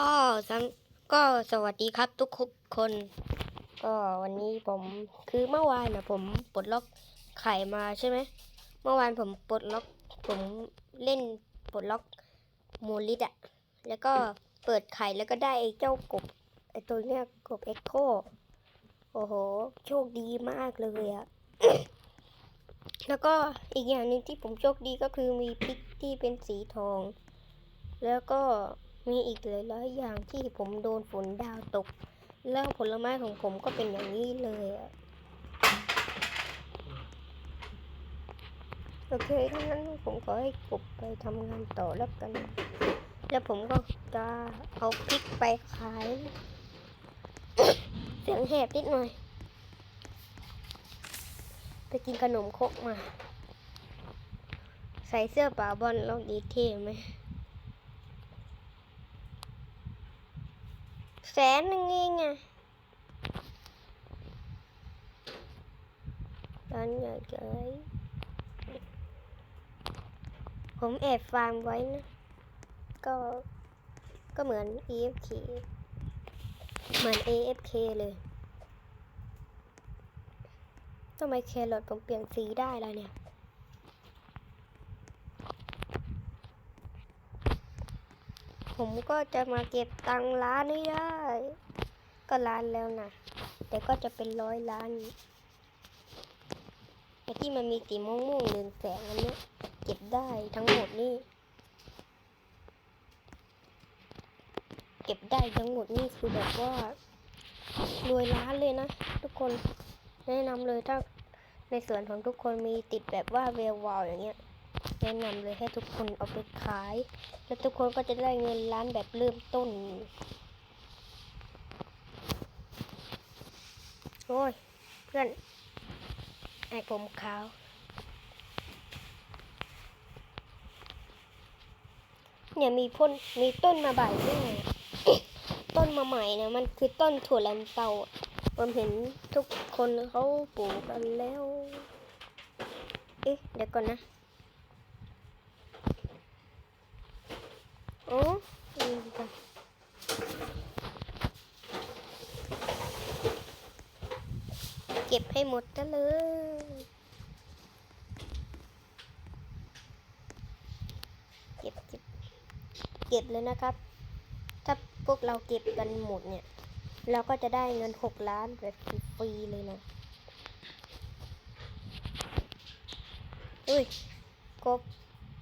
ก็สังก็สวัสดีครับทุกคน ก็วันนี้ผมคือเมื่อวานนะผมปลดล็อกไข่มาใช่ไหมเมื่อวานผมปลดล็อกผมเล่นปลดล็อกโมลิดอะแล้วก็เปิดไข่แล้วก็ได้ไอ้เจ้ากบไอ้ตัวเนี้ยกบเอ็กโคโอ้โห โชคดีมากเลยอะแล้วก็อีกอย่างหนึ่งที่ผมโชคดีก็คือมีพริกที่เป็นสีทอง แล้วก็ มีอีกหลายๆอยอย่างที่ผมโดนฝนดาวตก แล้วผลไม้ของผมก็เป็นอย่างนี้เลยอะโอเคถ้างั้นผมขอให้กบไปทำงานต่อแล้วกัน แล้วผมก็จะเอาพริกไปขาย เสียงแหบนิดหน่อย ไปกินขนมครกมา ใส่เสื้อป่าบอลล้วดีเท่ไหม แส นหนึ่งเองอะร้านใหญ่เลยผมแอบฟาร์มไว้นะ ก็ ก็เหมือน AFK เหมือน AFK เลยทำไมแครอทผมเปลี่ยนสีได้แล้วเนี่ย ผมก็จะมาเก็บตังค์ร้านนี้ได้ ก็ล้านแล้วนะ แต่ก็จะเป็นร้อยล้านไอ้ที่มันมีสีม่วงๆเรืองแสงอันเนี้ยเก็บได้ทั้งหมดนี่ เก็บได้ทั้งหมดนี่คือแบบว่ารวยล้านเลยนะ ทุกคนแนะนำเลยถ้าในส่วนของทุกคนมีติดแบบว่าเวลวาวอย่างเงี้ย แนะนำเลยให้ทุกคนเอาไปขาย แล้วทุกคนก็จะได้เงินล้านแบบเริ่มต้น โอ้ย เพื่อน ไอ้ผมขาว เนี่ยมีพ่นมีต้นมาใบด้วยต้นมาใหม่นี่ยมันคือต้นถั่วลันเตาผมเห็นทุกคนเขาปลูกกันแล้ว เอ๊ะ เดี๋ยวก่อนนะ เก็บให้หมดซะเลยเก็บเก็บเก็บเลยนะครับถ้าพวกเราเก็บกันหมดเนี่ย เราก็จะได้เงินหกล้านแบบฟรีเลยนะอุ้ยกบ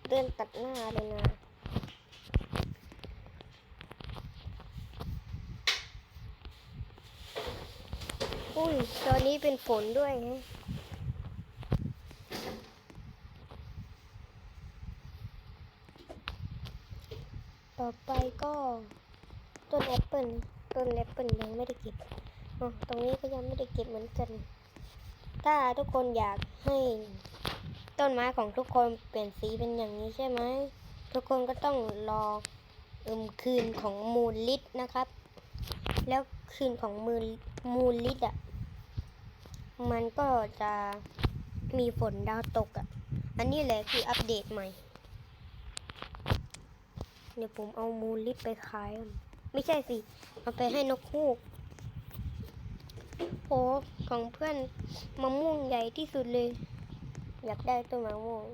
เดินตัดหน้าเลยนะ อุ้ย ตอ นี้เป็นฝนด้วยต่อไปก็ต้นแอปเปิลต้นแอปเปิลยังไม่ได้เก็บอตรงนี้ก็ยังไม่ได้เก็บเหมือนกัน ถ้าทุกคนอยากให้ต้นไม้ของทุกคนเปลี่ยนสีเป็นอย่างนี้ใช่ไหม ทุกคนก็ต้องรออืมคืนของมูลลิตนะครับ แล้วคืนของมูลมูลลิตอะ มันก็จะมีฝนดาวตกอะ อันนี้แหละคืออัปเดตใหม่ เดี๋ยวผมเอามูลลิตไปขาย ไม่ใช่สิ เอาไปให้นกฮูกโหของเพื่อนมะม่วงใหญ่ที่สุดเลย อยากได้ต้นมะม่วง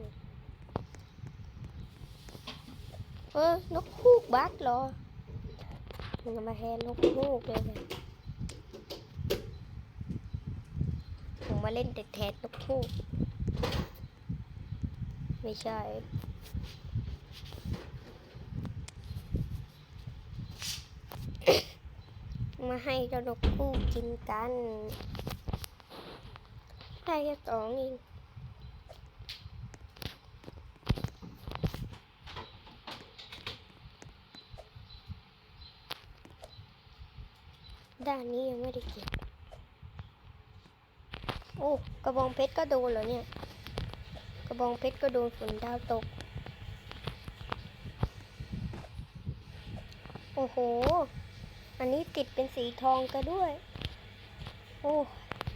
เออ นกฮูกบักเหรอมันมาแทนนกฮูกเลยนะผ มมาเล่นแต่แทนนกฮูกไม่ใช่มาให้เจ้านกฮูกกินกัน ได้แค่สองเองด้านนี้ยังไม่ได้เก็บ อ้กระบองเพชรก็โดนเหรอเนี่ย กระบองเพชรก็โดนฝนดาวตก โอ้โห อันนี้ติดเป็นสีทองก็ด้วย โอ้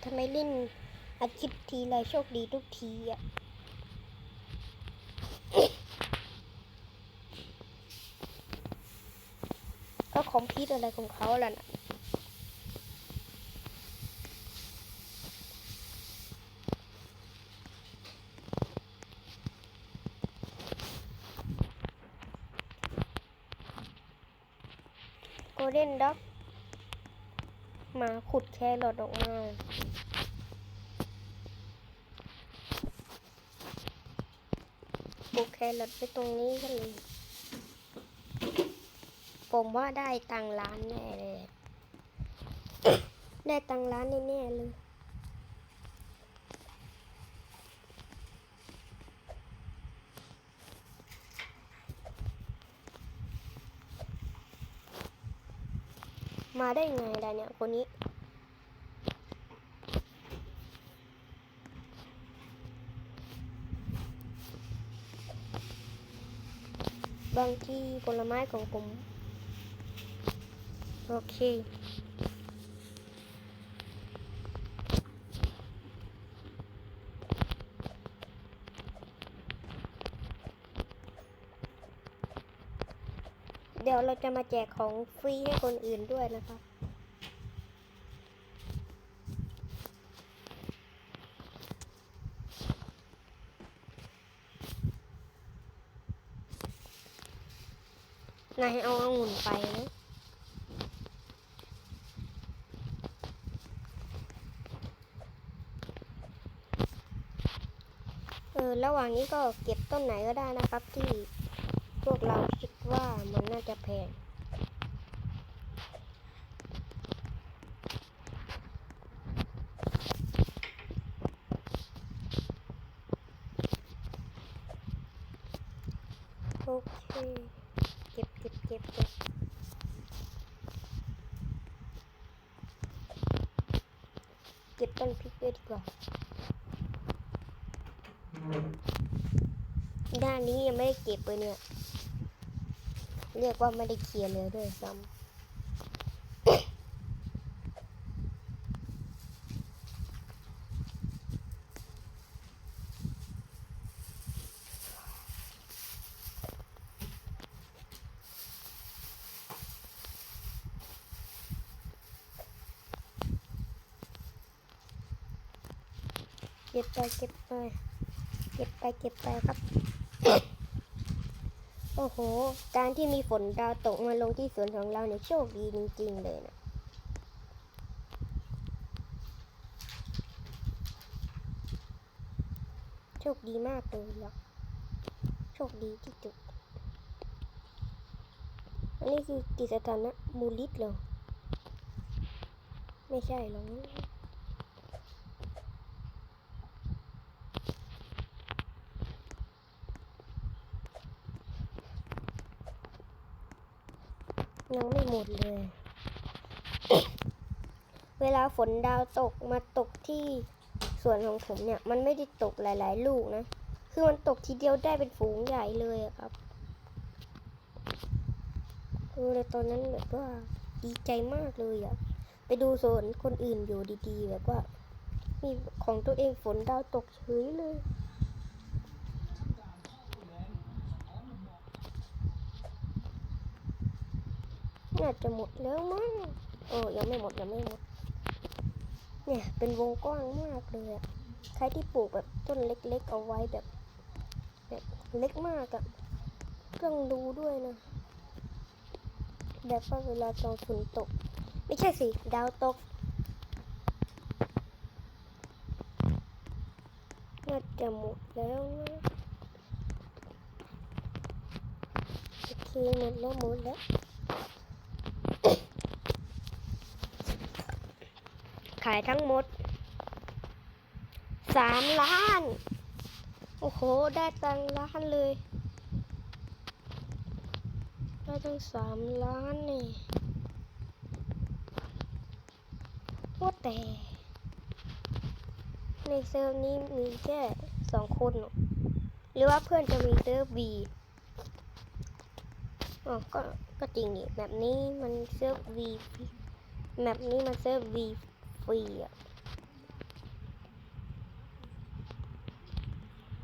ทำไมเล่นอาชีพทีไรโชคดีทุกทีอะก็ขาคอมพิวอะไรของเขาล่ะนะ เด้นด็อก มาขุดแครอทออกมาปลูกแครอทไปตรงนี้กันเลย ผมว่าได้ตังร้านแน่เลย ได้ตังร้านแน่ๆเลย มาได้ยังไงล่ะเนี่ยคนนี้ บางที่ผลไม้ของผม โอเค เดี๋ยวเราจะมาแจกของฟรีให้คนอื่นด้วยนะครับนายเอาองุ่นไปนะเออระหว่างนี้ก็เก็บต้นไหนก็ได้นะครับที่พวกเรา ว่ามันน่าจะแพงโอเคเก็บเก็บเก็บเก็บเก็บต้นพริกด้วยดีกว่า ด้านนี้ยังไม่ได้เก็บเลยเนี่ย เรียกว่าไม่ได้เคลียร์เลยด้วยซ้ำเก็บไปเก็บไปเก็บไปเก็บไปครับ โอ้โห การที่มีฝนดาวตกมาลงที่สวนของเราเนี่ยโชคดีจริงๆเลยนะโชคดีมากเลยล่ะโชคดีที่สุดอันนี้คือกิจสถานะมูลิสเหรอ ไม่ใช่หรอก ยังไม่หมดเลย เวลาฝนดาวตกมาตกที่สวนของผมเนี่ย มันไม่ได้ตกหลาย ๆ ลูกนะ คือมันตกทีเดียวได้เป็นฝูงใหญ่เลยครับคือตอนนั้นแบบว่าดีใจมากเลยอะไปดูสวนคนอื่นอยู่ดีๆ แบบว่า มีของตัวเองฝนดาวตกเฉยเลย น่าจะหมดแล้วมั้งเออยังไม่หมดยังไม่หมด เนี่ยเป็นวงกว้างมากเลยอะใครที่ปลูกแบบต้นเล็กๆเอาไว้แบบแบบเล็กมากอะต้องดูด้วยนะ แบบว่าเวลาตอนฝนตก ไม่ใช่สิ ดาวตกน่าจะหมดแล้วนะโอเคหมดแล้วหมดแล้วายทั้งหมดสามล้าน โอ้โห ได้ตังล้านเลย ได้ตั้งสามล้านนี่ว่าแต่ ในเซิร์ฟนี้มีแค่สองคน หรือว่าเพื่อนจะมีเซิร์ฟบีอ๋อก็ก็จริงนี่แบบนี้มันเซิร์ฟวีแบบนี้มันเซิร์ฟวี รีอะ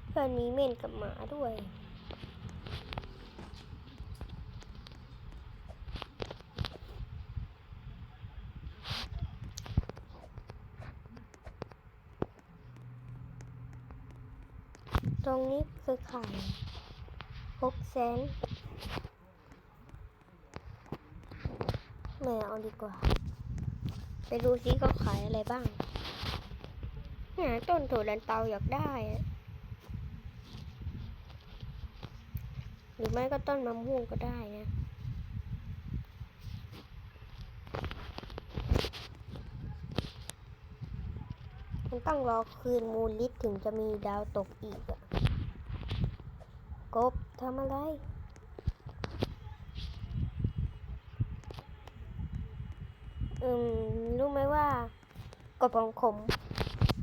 เพื่อนมีเม่นกับหมาด้วยตรงนี้คือไข่หกเซนแม่เอาดีกว่า ไปดูซิเขาขายอะไรบ้างเนี่ยต้นถั่วลันเตาอยากได้ หรือไม่ก็ต้นมะม่วงก็ได้นะมันต้องรอคืนมูลลิตถึงจะมีดาวตกอีกอะกบทำอะไร อืม รู้ไหมว่า กบของผม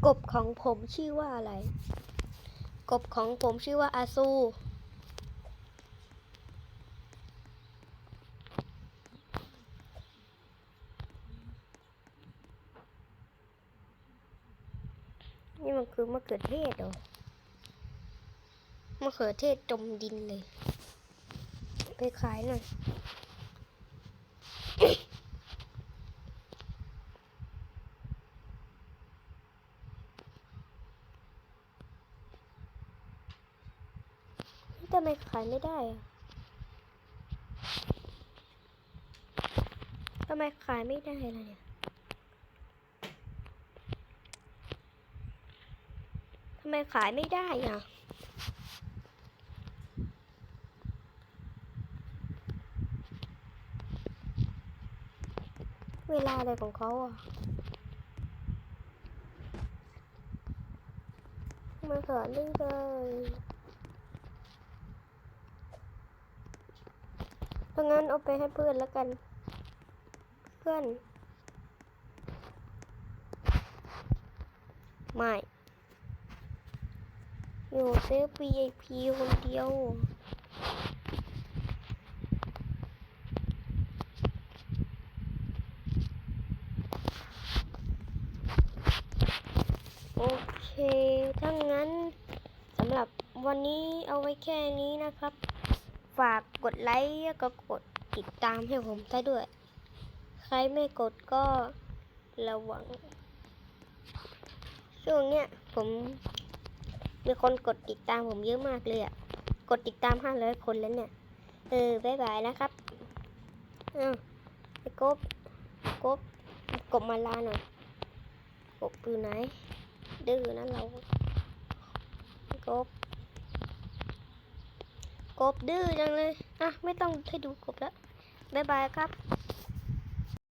กบของผมชื่อว่าอะไร กบของผมชื่อว่าอาซู นี่มันคือมะเขือเทศเหรอมะเขือเทศจมดินเลย ไปขายหน่อย ทำไมขายไม่ได้อะทำไมขายไม่ได้ล่ะเนี่ยทำไมขายไม่ได้อะเวลาอะไรของเขาอะมาสอนได้เลย ถ้างั้นเอาไปให้เพื่อนแล้วกัน เพื่อน ไม่ อยู่ซื้อ VIP คนเดียวโอเค ถ้างั้นสำหรับวันนี้เอาไว้แค่นี้นะครับ ฝากกดไลค์แล้วก็กดติดตามให้ผมซะด้วย ใครไม่กดก็ระวัง ช่วงเนี้ยผมมีคนกดติดตามผมเยอะมากเลยอะกดติดตามห้าร้อยคนแล้วเนี่ย เออบายบายนะครับอ้าวไอ้กบกบกบมาลาหน่อยกบอยู่ไหน ดื้อนะเรากบ บดื้อจังเลย อะ ไม่ต้องให้ดูกบแล้วบายบายครับ